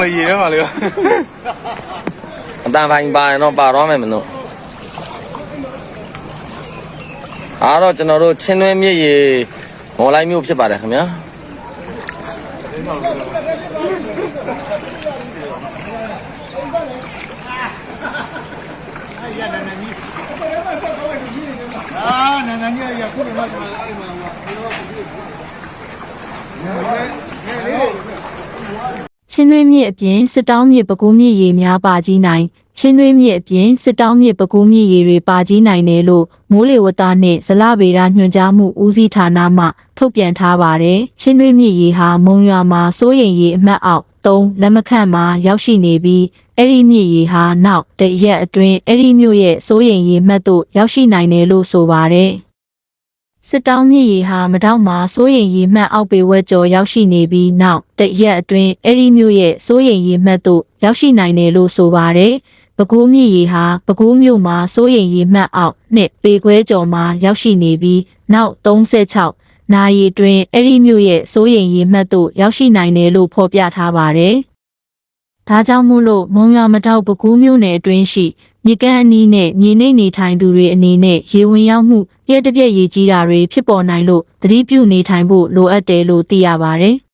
လေရေထဲမှာလေအတန်ဖိုင်ပါရင်တော့ပါတော့မယ်မလို့အားတော့ကျွန်တော်တို့ချင်းတွင်းမြစ်ရေမော်လိုက်မြို့ဖြစ်ပါတယ်ခင်ဗျာအာနာနာကြီးရခုနကကျွန်တော်အဲ့မှာဟို ချင်းတွင်းမြစ်အပြင်စစ်တောင်းမြစ်ပကူးမြစ်ရေများပါကြီးနိုင်ချင်းတွင်းမြစ်အပြင်စစ်တောင်းမြစ်ပကူးမြစ်ရေတွေပါကြီးနိုင်တယ်လို့မိုးလေဝသနှင့်ဇလဗေဒညွှန်ကြားမှုဦးစီးဌာနမှထုတ်ပြန်ထားပါတယ်ချင်းတွင်းမြစ်ရေဟာမုံရွာမှာစိုးရိမ်ရေအမှတ်အောက်3လက်မခန့်မှာရောက်ရှိနေပြီးအဲ့ဒီမြစ်ရေဟာနောက်တရက်အတွင်းအဲ့ဒီမြို့ရဲ့စိုးရိမ်ရေမှတ်သို့ရောက်ရှိနိုင်တယ်လို့ဆိုပါတယ် စစ်တောင်းမြစ်ရေဟာမတောက်မှာစိုးရိမ်ရေမှတ်အောက်ပေဝက်ကျော်ရောက်ရှိနေပြီးနောက်တရက်အတွင်းအဲ့ဒီမြို့ရဲ့စိုးရိမ်ရေမှတ်သို့ရောက်ရှိနိုင်တယ်လို့ဆိုပါတယ်။ပဲခူးမြစ်ရေဟာပဲခူးမြို့မှာစိုးရိမ်ရေမှတ်အောက်နှစ်ပေခွဲကျော်မှာရောက်ရှိနေပြီးနောက်36နာရီအတွင်းအဲ့ဒီမြို့ရဲ့စိုးရိမ်ရေမှတ်သို့ရောက်ရှိနိုင်တယ်လို့ဖော်ပြထားပါတယ်။ဒါကြောင့်မို့လို့မုံရွာမတောက်ပဲခူးမြို့နယ်အတွင်းရှိ မြေကမ်းအနီးနဲ့မြေနိမ့်နေထိုင်သူတွေအနေနဲ့ရေဝင်ရောက်မှုပြည့်တပြက်ရေကြီးတာတွေဖြစ်ပေါ်နိုင်လို့သတိပြုနေထိုင်ဖို့လိုအပ်တယ်လို့သိရပါတယ်။